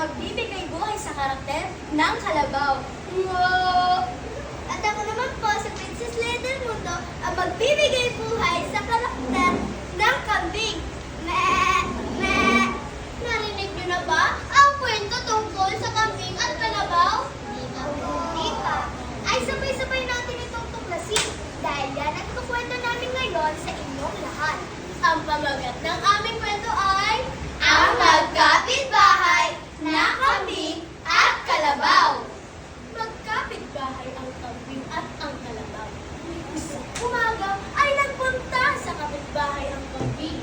magbibigay buhay sa karakter ng Kalabaw. Wow! At ako naman po si Princess Leather Mundo, ang magbibigay buhay sa karakter ng kambing. Meh! Meh! Narinig niyo na ba ang kwento tungkol sa kambing at kalabaw? Hindi pa. Ay sabay-sabay natin itong tuklasin dahil yan ang kukwento namin ngayon sa inyong lahat. Ang pamagat ng aming kwento ay Ang Magkapit-Bahay na Kambing at Kalabaw. Magkapit-bahay ang kambing at ang kalabaw. Isang umaga ay nagpunta sa kapitbahay ang kambing.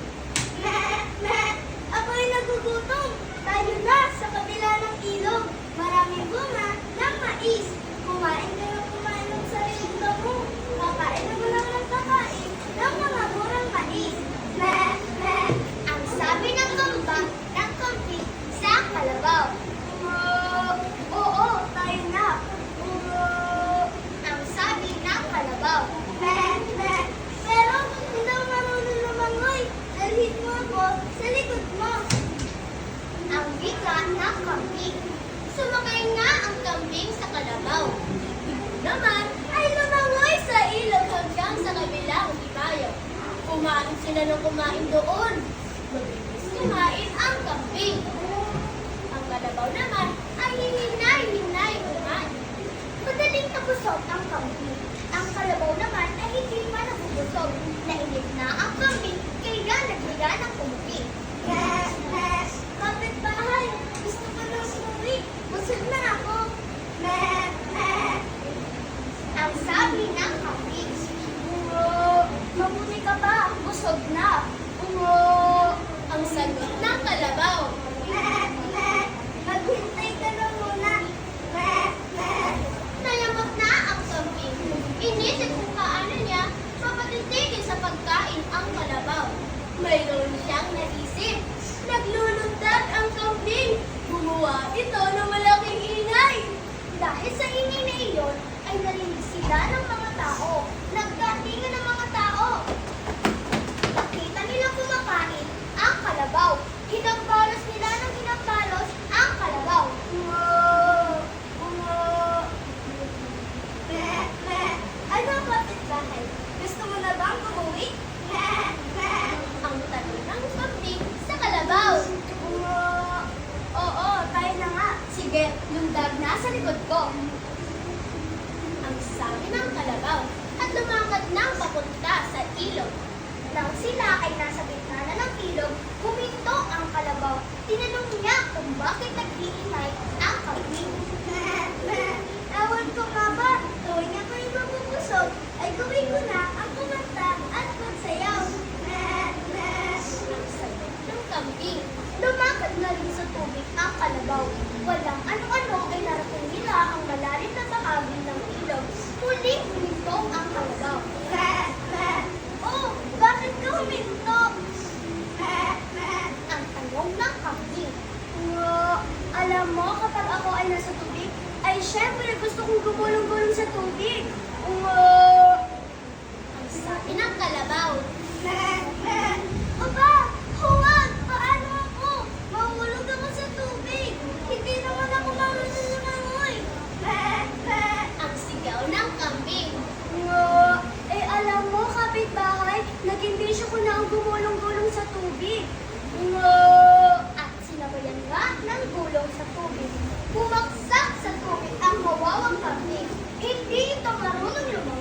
Meh, meh, ako'y nagugutom. Tayo na sa kabila ng ilog. Maraming bunga ng mais. Kumain ka ng kumain ng sariling damo. Kakain na mo lang ng kakain ng mga murang mais. Meh, meh, ang sabi ng kamba ng kambing sa kalabaw. Oo, oo, tayo na. Oo, ang sabi ng kalabaw. Meh, meh, pero hindi daw marunong lumangoy. Dalhin mo ako sa likod mo. Ang wika ng kambing. Sumakay nga ang kambing sa kalabaw. Ito naman ay lumangoy sa ilog hanggang sa kabilang himayo. Kumain sila ng kumain doon. Mabilis kumain ang kambing. Ang kalabaw naman ay hihinay-hinay kumain. Madaling nabusog ang kambing. Ang kalabaw naman ay hindi pa nabubusog. Nainip na ang kambing kaya naghiga ng umuwi. Kapit bahay, gusto ko nang umuwi. Busog na ako. Meh, meh. Ang sabi ng kambing. Oo, mabuti ka ba? Busog na. Oo, ang sagot ng kalabaw. Maghintay ka na muna. Nayamot na ang kambing. Inisip kung paano niya papatitigil sa pagkain ang kalabaw. Mayroon siyang naisip. nasa likod ko. Ang sabi ng kalabaw at lumakad ng papunta sa ilog. Nang sila ay nasa gitna na ng ilog, huminto ang kalabaw. Tinanong niya kung bakit nag-iingay ang kambing. Ewan ko nga ba, tuwing ako'y mabubusog, ay gawin ko na ang kumanta at magsayaw. ang sagot ng kambing, lumakad na rin sa tubig ang kalabaw. Walang ano ako ay nasa tubig, ay syempre gusto kong gumulong-gulong sa tubig. Um,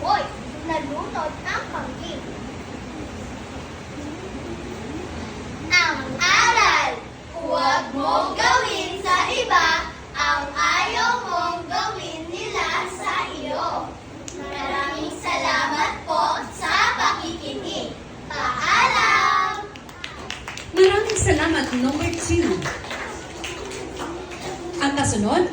apoy, nalunod ang pangking. Ang aral, huwag mong gawin sa iba ang ayaw mong gawin nila sa iyo. Maraming salamat po sa pakikinig. Paalam! Maraming salamat, number 2. Ang kasunod,